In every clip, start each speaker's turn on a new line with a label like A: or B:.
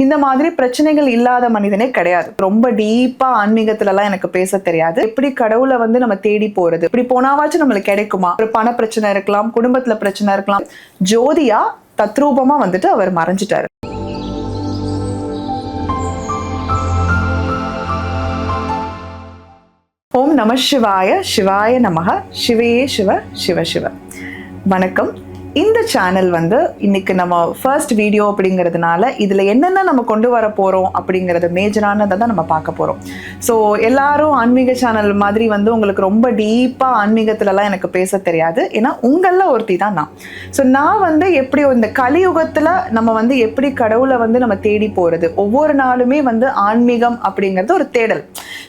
A: இந்த மாதிரி பிரச்சனைகள் இல்லாத மனிதனே கிடையாது. ரொம்ப டீப்பா ஆன்மீகத்துல எல்லாம் எனக்கு பேச தெரியாது. எப்படி கடவுளை வந்து நம்ம தேடி போறது? இப்படி போனாவாச்சும் நம்மளுக்கு கிடைக்குமா? ஒரு பண பிரச்சனை இருக்கலாம் குடும்பத்துல பிரச்சனை இருக்கலாம். ஜோதியா தத்ரூபமா வந்துட்டு அவர் மறைஞ்சிட்டாரு. ஓம் நம சிவாய சிவாய நமக. சிவையே சிவ சிவ சிவ. வணக்கம். இந்த சேனல் வந்து இன்னைக்கு நம்ம ஃபர்ஸ்ட் வீடியோ அப்படிங்கிறதுனால இதில் என்னென்ன நம்ம கொண்டு வர போகிறோம் அப்படிங்கிறது மேஜரானதை தான் நம்ம பார்க்க போகிறோம் ஸோ எல்லாரும் ஆன்மீக சேனல் மாதிரி வந்து உங்களுக்கு ரொம்ப டீப்பாக ஆன்மீகத்துலலாம் எனக்கு பேச தெரியாது. ஏன்னா உங்களில் ஒருத்தி தான் நான். ஸோ நான் வந்து எப்படி இந்த கலியுகத்தில் நம்ம வந்து எப்படி கடவுளை வந்து நம்ம தேடி போகிறது ஒவ்வொரு நாளுமே வந்து ஆன்மீகம் அப்படிங்கிறது ஒரு தேடல்.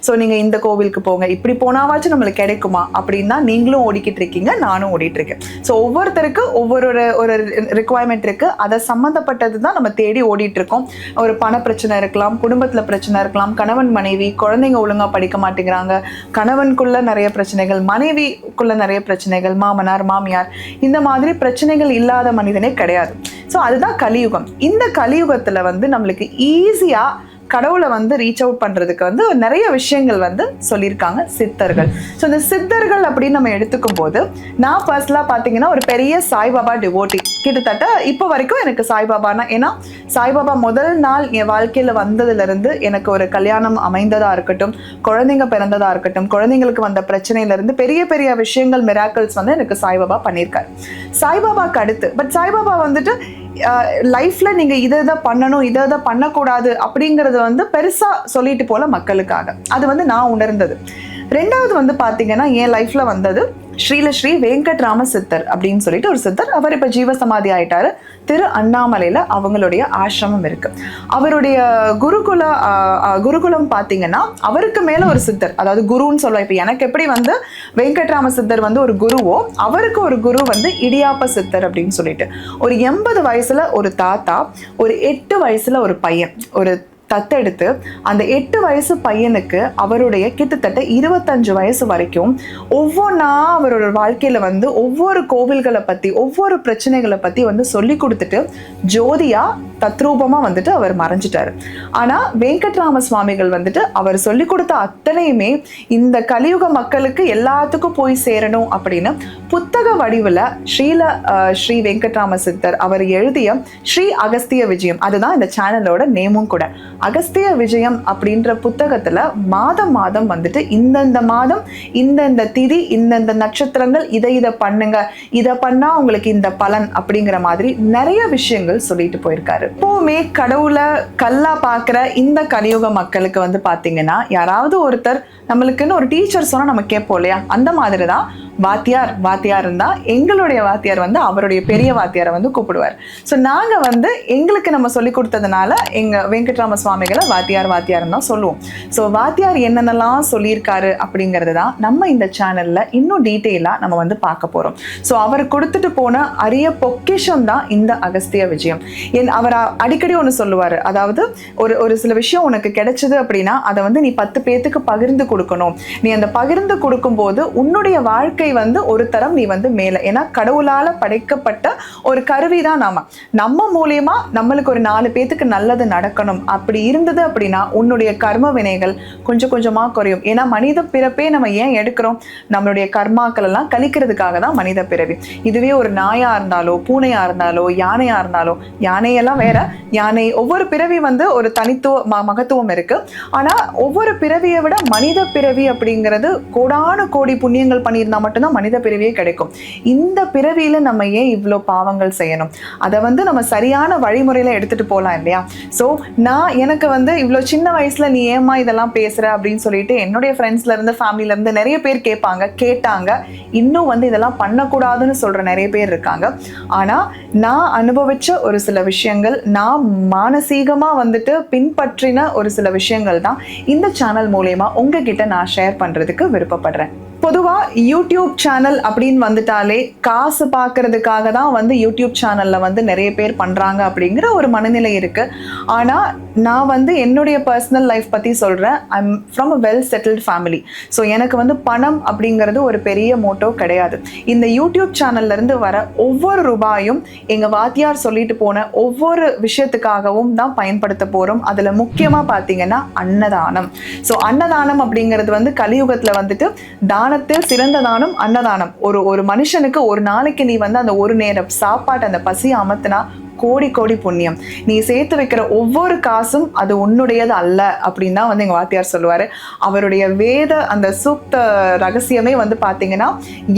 A: ஸோ நீங்கள் இந்த கோவிலுக்கு போங்க. இப்படி போனாவாச்சும் நம்மளுக்கு கிடைக்குமா? அப்படின்னா நீங்களும் ஓடிக்கிட்டு இருக்கீங்க நானும் ஓடிட்டு இருக்கேன். ஸோ ஒவ்வொருத்தருக்கு ஒவ்வொரு ஒரு- ரிக்குவயர்மெண்ட் இருக்குது அதை சம்மந்தப்பட்டது தான் நம்ம தேடி ஓடிட்டு இருக்கோம். ஒரு பண பிரச்சனை இருக்கலாம் குடும்பத்தில் பிரச்சனை இருக்கலாம் கணவன் மனைவி குழந்தைங்க ஒழுங்கா படிக்க மாட்டேங்கிறாங்க கணவனுக்குள்ள நிறைய பிரச்சனைகள் மனைவிக்குள்ள நிறைய பிரச்சனைகள் மாமனார் மாமியார் இந்த மாதிரி பிரச்சனைகள் இல்லாத மனிதனே கிடையாது. ஸோ அதுதான் கலியுகம். இந்த கலியுகத்தில் வந்து நம்மளுக்கு ஈஸியாக கடவுளை வந்து ரீச் அவுட் பண்றதுக்கு வந்து நிறைய விஷயங்கள் வந்து சொல்லியிருக்காங்க சித்தர்கள். ஸோ இந்த சித்தர்கள் அப்படின்னு நம்ம எடுத்துக்கும் போது நான் பர்சனலாக பார்த்தீங்கன்னா ஒரு பெரிய சாய்பாபா டிவோட்டி கிட்டத்தட்ட இப்போ வரைக்கும் எனக்கு சாய்பாபானா ஏன்னா சாய்பாபா முதல் நாள் என் வாழ்க்கையில் வந்ததுலேருந்து எனக்கு ஒரு கல்யாணம் அமைந்ததாக இருக்கட்டும் குழந்தைங்க பிறந்ததாக இருக்கட்டும் குழந்தைங்களுக்கு வந்த பிரச்சனையிலேருந்து பெரிய பெரிய விஷயங்கள் மிராக்கிள்ஸ் வந்து எனக்கு சாய்பாபா பண்ணியிருக்காரு. சாய்பாபாக்கு அடுத்து பட் சாய்பாபா வந்துட்டு லைஃப்ல நீங்க இதை இதை பண்ணணும் இதை இதை பண்ணக்கூடாது அப்படிங்கறது வந்து பெருசா சொல்லிட்டு போல மக்களுக்காக. அது வந்து நான் உணர்ந்தது. ரெண்டாவது வந்து பாத்தீங்கன்னா என் லைஃப்ல வந்தது ஸ்ரீல ஸ்ரீ வெங்கட்ராம சித்தர் அப்படின்னு சொல்லிட்டு ஒரு சித்தர். அவர் இப்ப ஜீவசமாதி ஆயிட்டாரு. திரு அண்ணாமலையில் அவங்களுடைய ஆசிரமம் இருக்கு. அவருடைய குருகுல குருகுலம் பார்த்தீங்கன்னா அவருக்கு மேலே ஒரு சித்தர். அதாவது குருன்னு சொல்லுவோம். இப்போ எனக்கு எப்படி வந்து வெங்கட்ராம சித்தர் வந்து ஒரு குருவோ அவருக்கு ஒரு குரு வந்து இடியாப்ப சித்தர் அப்படின்னு சொல்லிட்டு. ஒரு எண்பது வயசுல ஒரு தாத்தா ஒரு எட்டு வயசுல ஒரு பையன் ஒரு தத்தெடுத்து அந்த எட்டு வயசு பையனுக்கு அவருடைய கிட்டத்தட்ட இருபத்தஞ்சு வயசு வரைக்கும் ஒவ்வொன்றா அவரோட வாழ்க்கையில் வந்து ஒவ்வொரு கோவில்களை பற்றி ஒவ்வொரு பிரச்சனைகளை பற்றி வந்து சொல்லி கொடுத்துட்டு ஜோதியாக தத்ரூபமாக வந்துட்டு அவர் மறைஞ்சிட்டார். ஆனால் வெங்கட்ராம சுவாமிகள் வந்துட்டு அவர் சொல்லி கொடுத்த அத்தனையுமே இந்த கலியுக மக்களுக்கு எல்லாத்துக்கும் போய் சேரணும் அப்படின்னு புத்தக வடிவில் ஸ்ரீல ஸ்ரீ வெங்கட்ராம சித்தர் அவர் எழுதிய ஸ்ரீ அகஸ்திய விஜயம். அதுதான் இந்த சேனலோட நேமும் கூட. அகஸ்திய விஜயம் அப்படின்ற புத்தகத்தில் மாதம் மாதம் வந்துட்டு இந்தந்த மாதம் இந்தந்த திதி இந்தந்த நட்சத்திரங்கள் இதை இதை பண்ணுங்க. இதை பண்ணால் உங்களுக்கு இந்த பலன் அப்படிங்கிற மாதிரி நிறைய விஷயங்கள் சொல்லிட்டு போயிருக்காரு. எப்பவுமே கடவுளை கல்லா பாக்குற இந்த கலியுக மக்களுக்கு வந்து பாத்தீங்கன்னா யாராவது ஒருத்தர் நம்மளுக்குன்னு ஒரு டீச்சர் சொன்னா நம்ம கேட்போம் இல்லையா? அந்த மாதிரி தான் வாத்தியார் வாத்தியார் இருந்தா எங்களுடைய வாத்தியார் வந்து அவருடைய பெரிய வாத்தியாரை வந்து கூப்பிடுவார். ஸோ நாங்க வந்து எங்களுக்கு நம்ம சொல்லி கொடுத்ததுனால எங்க வெங்கட்ராம சுவாமிகளை வாத்தியார் வாத்தியார்னு தான் சொல்லுவோம். ஸோ வாத்தியார் என்னென்னலாம் சொல்லியிருக்காரு அப்படிங்கிறது தான் நம்ம இந்த சேனல்ல இன்னும் டீட்டெயிலாக நம்ம வந்து பார்க்க போறோம். ஸோ அவர் கொடுத்துட்டு போன அரிய பொக்கிஷம் தான் இந்த அகஸ்திய விஜயம். என் அவர் அடிக்கடி ஒன்று சொல்லுவார். அதாவது ஒரு ஒரு சில விஷயம் உனக்கு கிடைச்சது அப்படின்னா அதை வந்து நீ பத்து பேத்துக்கு பகிர்ந்து கொடுக்கணும். நீ அந்த பகிர்ந்து கொடுக்கும்போது உன்னுடைய வாழ்க்கை வந்து ஒரு தரம் நீ வந்து மேலே. ஏன்னா கடவுளால் படைக்கப்பட்ட ஒரு கருவி தான் நாம. நம்ம மூலியமா நம்மளுக்கு ஒரு நாலு பேத்துக்கு நல்லது நடக்கணும். அப்படி இருந்தது அப்படின்னா உன்னுடைய கர்ம வினைகள் கொஞ்சம் கொஞ்சமா குறையும். ஏன்னா மனித பிறப்பே நம்ம ஏன் எடுக்கிறோம்? நம்மளுடைய கர்மாக்கள் எல்லாம் கழிக்கிறதுக்காக தான் மனித பிறவி. இதுவே ஒரு நாயா இருந்தாலோ பூனையா இருந்தாலோ யானையா இருந்தாலோ யானையெல்லாம் வேற யானை. ஒவ்வொரு பிறவி வந்து ஒரு தனித்துவ மகத்துவம் இருக்கு. ஆனா ஒவ்வொரு பிறவியை விட மனித பிறவி அப்படிங்கிறது கோடான கோடி புண்ணியங்கள் பண்ணியிருந்தா மட்டும்தான் மனித பிறவியே கிடைக்கும். இந்த பிறவியில நம்ம ஏன் இவ்வளோ பாவங்கள் செய்யணும்? அதை வந்து நம்ம சரியான வழிமுறையில எடுத்துட்டு போகலாம் இல்லையா? ஸோ நான் எனக்கு வந்து இவ்வளோ சின்ன வயசுல நீ ஏமா இதெல்லாம் பேசுற அப்படின்னு சொல்லிட்டு என்னுடைய ஃப்ரெண்ட்ஸ்ல இருந்து ஃபேமிலில இருந்து நிறைய பேர் கேட்பாங்க கேட்டாங்க. இன்னும் வந்து இதெல்லாம் பண்ணக்கூடாதுன்னு சொல்ற நிறைய பேர் இருக்காங்க. ஆனா நான் அனுபவிச்ச ஒரு சில விஷயங்கள் நான் மானசீகமா வந்துட்டு பின்பற்றின ஒரு சில விஷயங்கள் தான் இந்த சேனல் மூலயமா உங்ககிட்ட நான் ஷேர் பண்றதுக்கு விருப்பப்படுறேன். பொதுவாக யூடியூப் சேனல் அப்படின்னு வந்துட்டாலே காசு பார்க்கறதுக்காக தான் வந்து யூடியூப் சேனலில் வந்து நிறைய பேர் பண்ணுறாங்க அப்படிங்கிற ஒரு மனநிலை இருக்குது ஆனால் நான் வந்து என்னுடைய பர்சனல் லைஃப் பற்றி சொல்கிறேன் I'm from a well settled family so எனக்கு வந்து பணம் அப்படிங்கிறது ஒரு பெரிய மோட்டோ கிடையாது. இந்த யூடியூப் சேனல்லேருந்து வர ஒவ்வொரு ரூபாயும் எங்கள் வாத்தியார் சொல்லிட்டு போன ஒவ்வொரு விஷயத்துக்காகவும் தான் பயன்படுத்த போகிறோம் அதில் முக்கியமாக பார்த்தீங்கன்னா அன்னதானம். ஸோ அன்னதானம் அப்படிங்கிறது வந்து கலியுகத்தில் வந்துட்டு தானத்தில் சிறந்த தானம் அன்னதானம். ஒரு ஒரு மனுஷனுக்கு ஒரு நாளைக்கு நீ வந்து அந்த ஒரு நேரம் சாப்பாட்டு அந்த பசியை அமர்த்தினா கோடி கோடி புண்ணியம். நீ சேர்த்து வைக்கிற ஒவ்வொரு காசும் அது உன்னுடையது அல்ல அப்படின்னு தான் வந்து எங்கள் வாத்தியார் சொல்லுவார். அவருடைய வேத அந்த சூக்த ரகசியமே வந்து பார்த்தீங்கன்னா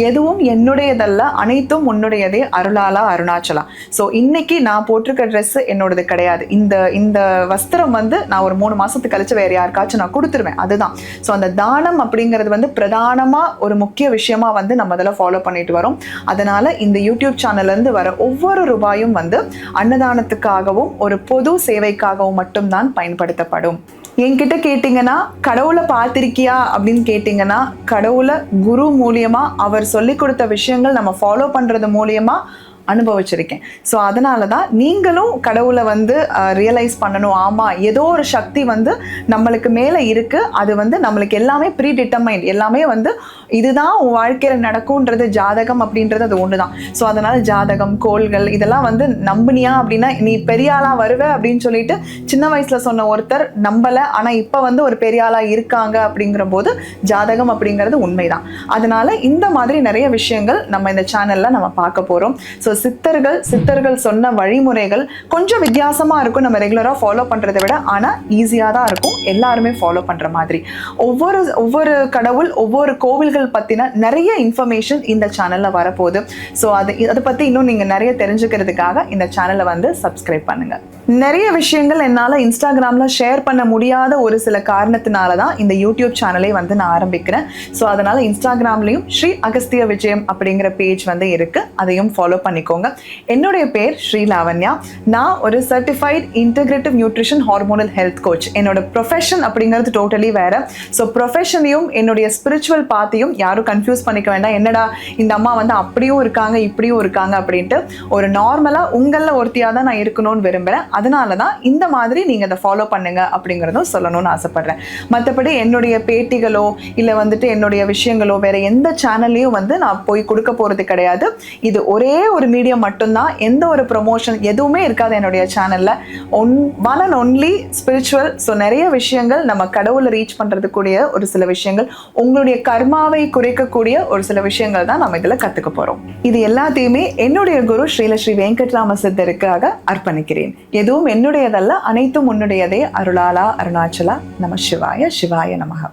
A: எதுவும் என்னுடையதல்ல அனைத்தும் உன்னுடையதே அருளாலா அருணாச்சலா. ஸோ இன்னைக்கு நான் போட்டிருக்க ட்ரெஸ் என்னோடது கிடையாது. இந்த இந்த வஸ்திரம் வந்து நான் ஒரு மூணு மாசத்துக்கு கழிச்சு வேற யாருக்காச்சும் நான் கொடுத்துருவேன். அதுதான். ஸோ அந்த தானம் அப்படிங்கிறது வந்து பிரதானமாக ஒரு முக்கிய விஷயமா வந்து நம்ம அதில் ஃபாலோ பண்ணிட்டு வரோம். அதனால இந்த யூடியூப் சேனல்ல இருந்து வர ஒவ்வொரு ரூபாயும் வந்து அன்னதானத்துக்காகவும் ஒரு பொது சேவைக்காகவும் மட்டும்தான் பயன்படுத்தப்படும். என்கிட்ட கேட்டிங்கன்னா கடவுளை பார்த்திருக்கியா அப்படின்னு கேட்டிங்கன்னா கடவுளை குரு மூலியமாக அவர் சொல்லி கொடுத்த விஷயங்கள் நம்ம ஃபாலோ பண்ணுறது மூலியமாக அனுபவிச்சிருக்கேன். ஸோ அதனால தான் நீங்களும் கடவுளை வந்து ரியலைஸ் பண்ணணும். ஆமாம் ஏதோ ஒரு சக்தி வந்து நம்மளுக்கு மேலே இருக்குது அது வந்து நம்மளுக்கு எல்லாமே ப்ரீ டிட்டர்மைண்ட் எல்லாமே வந்து இதுதான் உன் வாழ்க்கையில் நடக்கும்ன்றது ஜாதகம் அப்படின்றது அது ஒன்று தான் ஸோ அதனால் ஜாதகம் கோள்கள் இதெல்லாம் வந்து நம்பினியா அப்படின்னா நீ பெரியாளாக வருவ அப்படின்னு சொல்லிட்டு சின்ன வயசில் சொன்ன ஒருத்தர் நம்பலை. ஆனால் இப்போ வந்து ஒரு பெரியாளாக இருக்காங்க அப்படிங்கிற போது ஜாதகம் அப்படிங்கிறது உண்மைதான். அதனால இந்த மாதிரி நிறைய விஷயங்கள் நம்ம இந்த சேனலில் நம்ம பார்க்க போகிறோம் ஸோ சித்தர்கள் சித்தர்கள் சொன்ன வழிமுறைகள் கொஞ்சம் வித்தியாசமாக இருக்கும். நம்ம ரெகுலராக ஃபாலோ பண்ணுறதை விட ஆனால் ஈஸியாக தான் இருக்கும். எல்லாருமே ஃபாலோ பண்ணுற மாதிரி. ஒவ்வொரு ஒவ்வொரு கடவுள் ஒவ்வொரு கோவில்கள் பற்றின நிறைய இன்ஃபர்மேஷன் இந்த சேனலில் வரப்போகுது. ஸோ அது அதை பற்றி இன்னும் நீங்கள் நிறைய தெரிஞ்சுக்கிறதுக்காக இந்த சேனலை வந்து சப்ஸ்கிரைப் பண்ணுங்கள் நிறைய விஷயங்கள் என்னால் இன்ஸ்டாகிராமில் ஷேர் பண்ண முடியாத ஒரு சில காரணத்தினால தான் இந்த யூடியூப் சேனலை வந்து நான் ஆரம்பிக்கிறேன். ஸோ அதனால் இன்ஸ்டாகிராம்லேயும் ஸ்ரீ அகஸ்திய விஜயம் அப்படிங்கிற பேஜ் வந்து இருக்குது அதையும் ஃபாலோ பண்ணிக்கோங்க. என்னுடைய பேர் ஸ்ரீ லாவண்யா. நான் ஒரு certified integrative nutrition hormonal health coach என்னோட ப்ரொஃபஷன் அப்படிங்கிறது டோட்டலி வேறு. ஸோ ப்ரொஃபஷனையும் என்னுடைய ஸ்பிரிச்சுவல் பாத்தையும் யாரும் கன்ஃபியூஸ் பண்ணிக்க வேண்டாம். என்னடா இந்த அம்மா வந்து அப்படியும் இருக்காங்க இப்படியும் இருக்காங்க அப்படின்ட்டு ஒரு நார்மலாக உங்களில் ஒருத்தியாக தான் நான் இருக்கணும்னு விரும்புகிறேன் அதனால தான் இந்த மாதிரி நீங்கள் அதை ஃபாலோ பண்ணுங்க அப்படிங்கிறதும் சொல்லணும்னு ஆசைப்பட்றேன். மற்றபடி என்னுடைய பேட்டிகளோ இல்லை வந்துட்டு என்னுடைய விஷயங்களோ வேற எந்த சேனல்லையும் வந்து நான் போய் கொடுக்க போகிறது கிடையாது. இது ஒரே ஒரு மீடியம் மட்டும்தான். எந்த ஒரு ப்ரொமோஷன் எதுவுமே இருக்காது என்னுடைய சேனலில் one one and only spiritual so நிறைய விஷயங்கள் நம்ம கடவுளை ரீச் பண்ணுறதுக்கூடிய ஒரு சில விஷயங்கள் உங்களுடைய கர்மாவை குறைக்கக்கூடிய ஒரு சில விஷயங்கள் தான் நம்ம இதில் கற்றுக்க போகிறோம் இது எல்லாத்தையுமே என்னுடைய குரு ஸ்ரீல ஸ்ரீ வெங்கட்ராம சித்தருக்காக அர்ப்பணிக்கிறேன். எதுவும் என்னுடையதல்ல அனைத்தும் உன்னுடையதே. அருளாலா அருணாச்சலா நம சிவாய சிவாய நமக